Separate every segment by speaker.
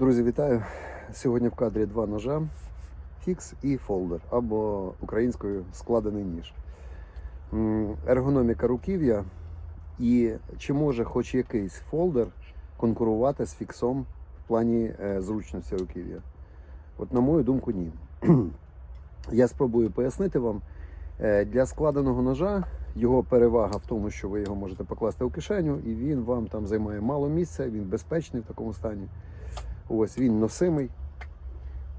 Speaker 1: Друзі, вітаю! Сьогодні в кадрі два ножа фікс і фолдер або українською складений ніж. Ергономіка руків'я і чи може хоч якийсь фолдер конкурувати з фіксом в плані е, зручності руків'я? От, на мою думку, ні. Я спробую пояснити вам. Е, Для складеного ножа його перевага в тому, що ви його можете покласти у кишеню, і він вам там займає мало місця, він безпечний в такому стані. Ось він носимий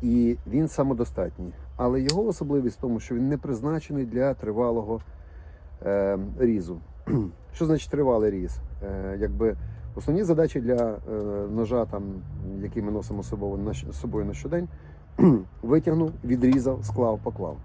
Speaker 1: і він самодостатній. Але його особливість в тому, що він не призначений для тривалого е, різу. Що значить тривалий різ? Е, якби основні задачі для е, ножа, там, який ми носимо з собою на щодень, витягнув, відрізав, склав, поклав.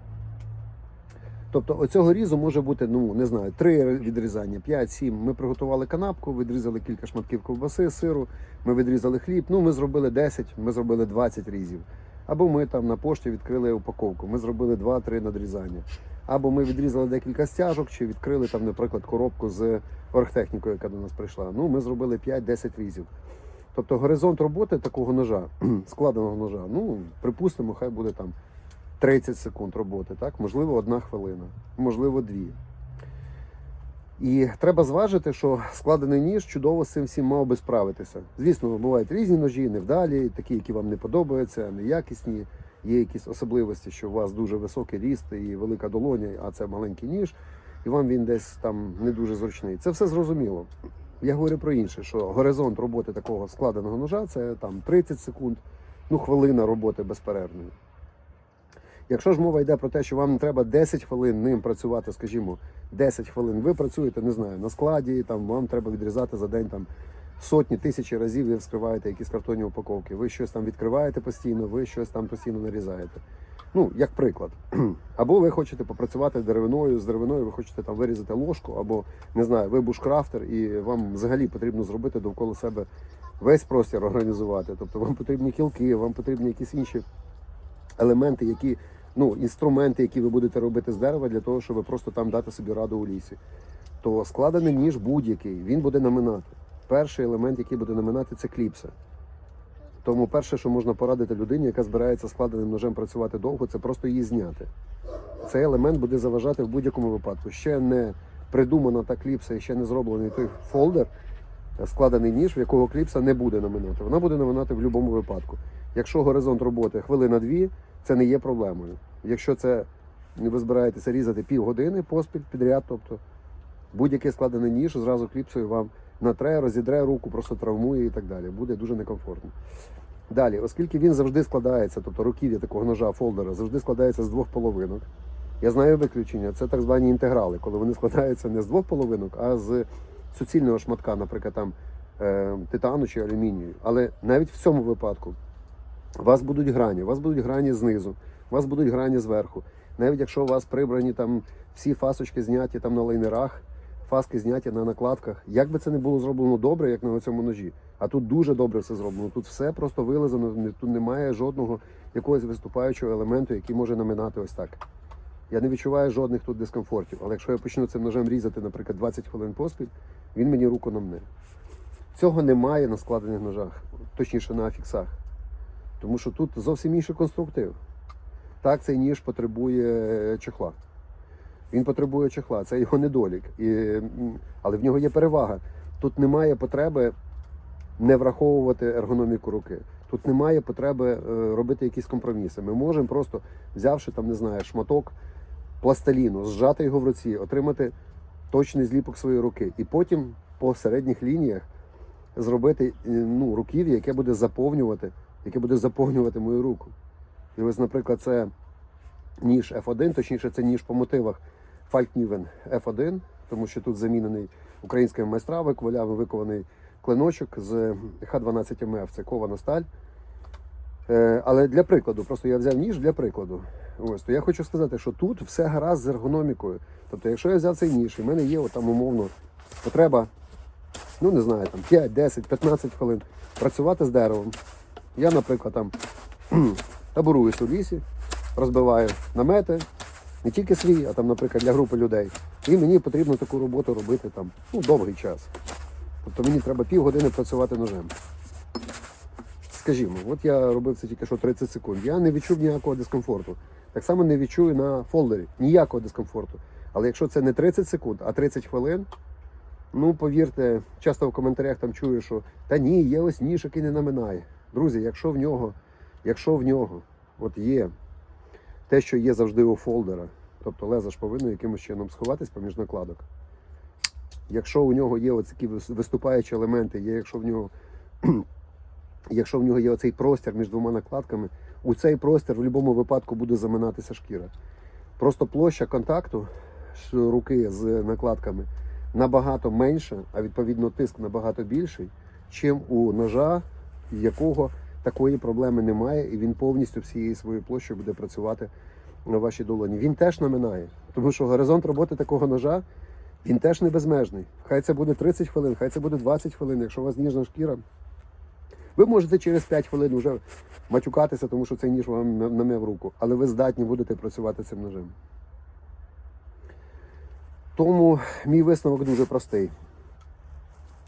Speaker 1: Тобто оцього різу може бути, ну не знаю, три відрізання, 5-7. Ми приготували канапку, відрізали кілька шматків ковбаси, сиру, ми відрізали хліб. Ну, ми зробили 10, ми зробили 20 різів. Або ми там на пошті відкрили упаковку, ми зробили 2-3 надрізання. Або ми відрізали декілька стяжок, чи відкрили там, наприклад, коробку з оргтехнікою, яка до нас прийшла. Ну, ми зробили 5-10 різів. Тобто горизонт роботи такого ножа, складеного ножа, ну, припустимо, хай буде там 30 секунд роботи, так? можливо, одна хвилина, можливо, дві. І треба зважити, що складений ніж чудово з цим всім мав би справитися. Звісно, бувають різні ножі, невдалі, такі, які вам не подобаються, неякісні. Є якісь особливості, що у вас дуже високий ріст і велика долоня, а це маленький ніж, і вам він десь там не дуже зручний. Це все зрозуміло. Я говорю про інше, що горизонт роботи такого складеного ножа це там 30 секунд, ну хвилина роботи безперервної. Якщо ж мова йде про те, що вам треба 10 хвилин ним працювати, скажімо, 10 хвилин, ви працюєте, не знаю, на складі, там вам треба відрізати за день там сотні тисячі разів, ви вскриваєте якісь картонні упаковки. Ви щось там відкриваєте постійно, ви щось там постійно нарізаєте. Ну, як приклад. Або ви хочете попрацювати деревиною, з деревиною ви хочете там вирізати ложку, або не знаю, ви бушкрафтер, і вам взагалі потрібно зробити довкола себе весь простір організувати. Тобто вам потрібні кілки, вам потрібні якісь інші елементи, які, ну, інструменти, які ви будете робити з дерева для того, щоб просто там дати собі раду у лісі. То складений ніж будь-який, він буде наминати. Перший елемент, який буде наминати, це кліпса. Тому перше, що можна порадити людині, яка збирається складеним ножем працювати довго, це просто її зняти. Цей елемент буде заважати в будь-якому випадку. Ще не придумана та кліпса і ще не зроблений той фолдер, складений ніж, в якого кліпса не буде наминати. Вона буде наминати в будь-якому випадку. Якщо горизонт роботи хвилина-дві, це не є проблемою. Якщо це ви збираєтеся різати півгодини поспіль підряд, тобто будь-який складений ніж зразу кліпсою вам натре, розідре руку, просто травмує і так далі. Буде дуже некомфортно. Далі, оскільки він завжди складається, тобто руків'я такого ножа фолдера завжди складається з двох половинок. Я знаю виключення, це так звані інтеграли, коли вони складаються не з двох половинок, а з суцільного шматка, наприклад, там е, титану чи алюмінію. Але навіть в цьому випадку у вас будуть грані, у вас будуть грані знизу, у вас будуть грані зверху. Навіть якщо у вас прибрані там всі фасочки зняті там на лайнерах, фаски зняті на накладках, як би це не було зроблено добре, як на цьому ножі. А тут дуже добре все зроблено. Тут все просто вилизано, тут немає жодного якогось виступаючого елементу, який може наминати ось так. Я не відчуваю жодних тут дискомфортів. Але якщо я почну цим ножем різати, наприклад, 20 хвилин поспіль, він мені руку намне. Цього немає на складених ножах, точніше на фіксах. Тому що тут зовсім інший конструктив. Так, цей ніж потребує чехла. Він потребує чехла, це його недолік. І, але в нього є перевага. Тут немає потреби не враховувати ергономіку руки. Тут немає потреби е, робити якісь компроміси. Ми можемо просто, взявши там, не знаю, шматок пластиліну, зжати його в руці, отримати точний зліпок своєї руки. І потім по середніх лініях зробити е, ну, руків'я, яке буде заповнювати, яке буде заповнювати мою руку. І ось, наприклад, це ніж F1, точніше, це ніж по мотивах Falkniven F1, тому що тут замінений українськими майстрами, квалями викований клиночок з Х12МФ, це кована сталь. Е, Але для прикладу, просто я взяв ніж для прикладу. Ось, то я хочу сказати, що тут все гаразд з ергономікою. Тобто, якщо я взяв цей ніж, і в мене є там умовно потреба, ну не знаю, там 5, 10, 15 хвилин працювати з деревом. Я, наприклад, там таборуюсь у лісі, розбиваю намети, не тільки свій, а там, наприклад, для групи людей. І мені потрібно таку роботу робити там ну, довгий час. Тобто мені треба півгодини працювати ножем. скажімо, от я робив це тільки що 30 секунд. Я не відчув ніякого дискомфорту. Так само не відчую на фолдері ніякого дискомфорту. Але якщо це не 30 секунд, а 30 хвилин, ну повірте, часто в коментарях там чую, що та ні, є ось ніж, який не наминає. Друзі, якщо в нього, якщо в нього от є те, що є завжди у фолдера, тобто лезо ж повинно якимось чином сховатись поміж накладок. Якщо у нього є такі виступаючі елементи, є, якщо в нього якщо в нього є оцей простір між двома накладками, у цей простір в будь-якому випадку буде заминатися шкіра. Просто площа контакту руки з накладками набагато менша, а відповідно тиск набагато більший, чим у ножа, якого такої проблеми немає, і він повністю всією своєю площею буде працювати на вашій долоні. Він теж наминає, тому що горизонт роботи такого ножа він теж не безмежний. Хай це буде 30 хвилин, хай це буде 20 хвилин, якщо у вас ніжна шкіра. Ви можете через 5 хвилин вже матюкатися, тому що цей ніж вам на- нам'яв руку, але ви здатні будете працювати цим ножем. Тому мій висновок дуже простий.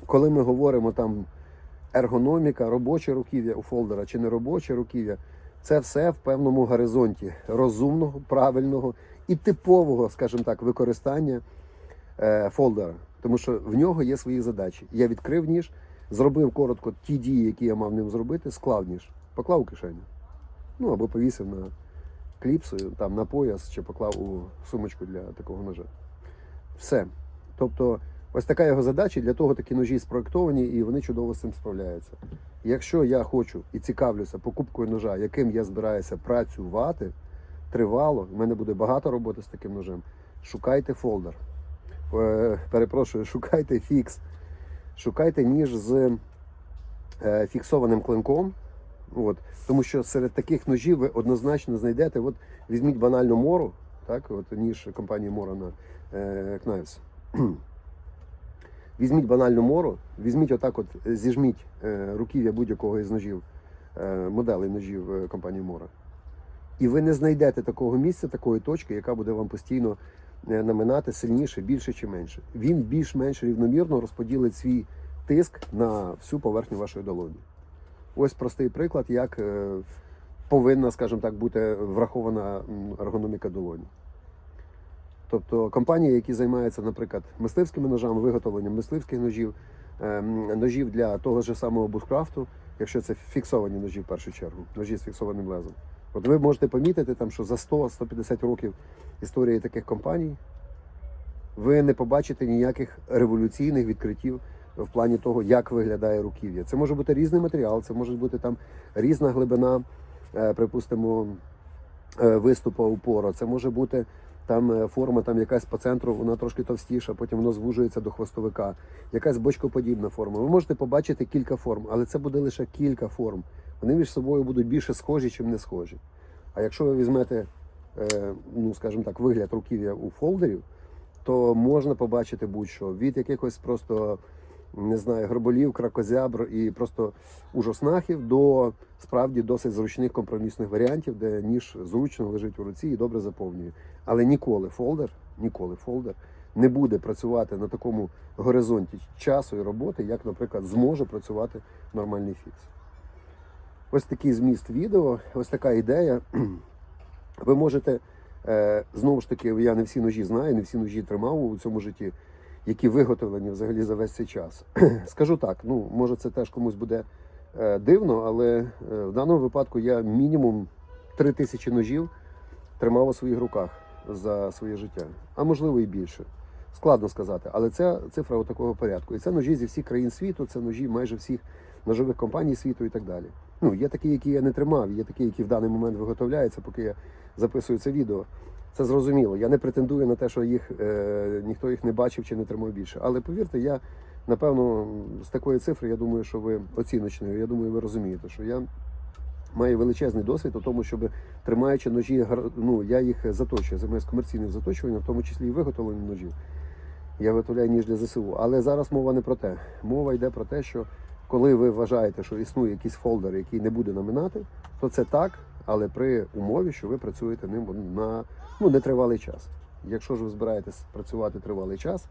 Speaker 1: Коли ми говоримо там ергономіка, робоче руків'я у фолдера чи не робоче руків'я, це все в певному горизонті розумного, правильного і типового, скажімо так, використання е, фолдера. Тому що в нього є свої задачі. Я відкрив ніж, зробив коротко ті дії, які я мав ним зробити, склав ніж, поклав у кишеню. Ну або повісив на кліпсу, там на пояс, чи поклав у сумочку для такого ножа. Все. Тобто, ось така його задача, для того такі ножі спроектовані, і вони чудово з цим справляються. Якщо я хочу і цікавлюся покупкою ножа, яким я збираюся працювати тривало, в мене буде багато роботи з таким ножем. Шукайте фолдер. Е, перепрошую, шукайте фікс. Шукайте ніж з е, фіксованим клинком. От, тому що серед таких ножів ви однозначно знайдете. От візьміть банальну мору, так, от ніж компанії Мора на е, Knives. Візьміть банальну мору, візьміть отак, от зіжміть е, руків'я будь-якого із ножів, е, моделей ножів е, компанії Мора. І ви не знайдете такого місця, такої точки, яка буде вам постійно е, наминати сильніше, більше чи менше. Він більш-менш рівномірно розподілить свій тиск на всю поверхню вашої долоні. Ось простий приклад, як е, повинна, скажімо так, бути врахована ергономіка долоні. Тобто компанії, які займаються, наприклад, мисливськими ножами, виготовленням мисливських ножів, ем, ножів для того ж самого бушкрафту, якщо це фіксовані ножі в першу чергу, ножі з фіксованим лезом. От ви можете помітити, там, що за 100-150 років історії таких компаній ви не побачите ніяких революційних відкриттів в плані того, як виглядає руків'я. Це може бути різний матеріал, це може бути там різна глибина, е, припустимо, е, виступу упору. Це може бути там е, форма, там якась по центру, вона трошки товстіша, потім воно звужується до хвостовика, якась бочкоподібна форма. Ви можете побачити кілька форм, але це буде лише кілька форм. Вони між собою будуть більше схожі, чим не схожі. А якщо ви візьмете, е, ну скажімо так, вигляд руків'я у фолдерів, то можна побачити будь-що від якихось просто не знаю, гроболів, кракозябр і просто ужаснахів до справді досить зручних компромісних варіантів, де ніж зручно лежить у руці і добре заповнює. Але ніколи фолдер, ніколи фолдер не буде працювати на такому горизонті часу і роботи, як, наприклад, зможе працювати нормальний фікс. Ось такий зміст відео, ось така ідея. Ви можете, е, знову ж таки, я не всі ножі знаю, не всі ножі тримав у цьому житті, які виготовлені взагалі за весь цей час. Скажу так, ну може це теж комусь буде е, дивно, але е, в даному випадку я мінімум 3 тисячі ножів тримав у своїх руках за своє життя, а можливо і більше. Складно сказати, але це цифра такого порядку. І це ножі зі всіх країн світу, це ножі майже всіх ножових компаній світу і так далі. Ну, є такі, які я не тримав, є такі, які в даний момент виготовляються, поки я записую це відео. Це зрозуміло. Я не претендую на те, що їх е, ніхто їх не бачив чи не тримав більше. Але повірте, я напевно з такої цифри, я думаю, що ви оціночною, я думаю, ви розумієте, що я маю величезний досвід у тому, щоб тримаючи ножі, ну я їх заточую, займаюся комерційним заточуванням, в тому числі і виготовленням ножів. Я виготовляю ніж для ЗСУ. Але зараз мова не про те. Мова йде про те, що коли ви вважаєте, що існує якийсь фолдер, який не буде наминати, то це так, але при умові, що ви працюєте ним на ну, нетривалий час. Якщо ж ви збираєтесь працювати тривалий час,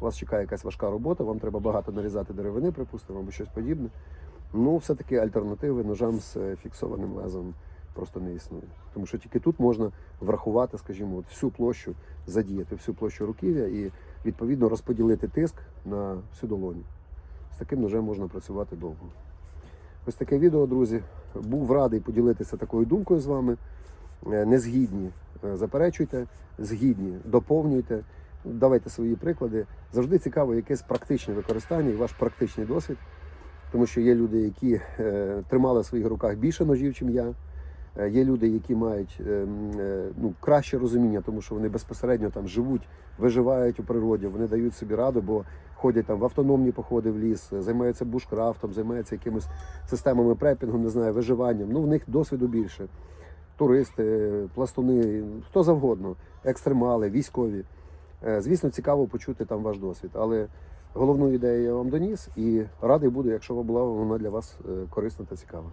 Speaker 1: вас чекає якась важка робота, вам треба багато нарізати деревини, припустимо, або щось подібне. Ну, все-таки альтернативи ножам з е, фіксованим лезом просто не існує. Тому що тільки тут можна врахувати, скажімо, от всю площу, задіяти всю площу руків'я і відповідно розподілити тиск на всю долоню. З таким ножем можна працювати довго. Ось таке відео, друзі. Був радий поділитися такою думкою з вами. Незгідні, Не згідні, е, заперечуйте, згідні, доповнюйте, давайте свої приклади. Завжди цікаво якесь практичне використання і ваш практичний досвід. Тому що є люди, які е, тримали в своїх руках більше ножів, ніж я. Е, Є люди, які мають е, е, ну, краще розуміння, тому що вони безпосередньо там живуть, виживають у природі, вони дають собі раду, бо ходять там в автономні походи в ліс, займаються бушкрафтом, займаються якимись системами препінгу, не знаю, виживанням. Ну, в них досвіду більше. Туристи, пластуни, хто завгодно, екстремали, військові. Звісно, цікаво почути там ваш досвід, але головну ідею я вам доніс і радий буду, якщо була вона для вас корисна та цікава.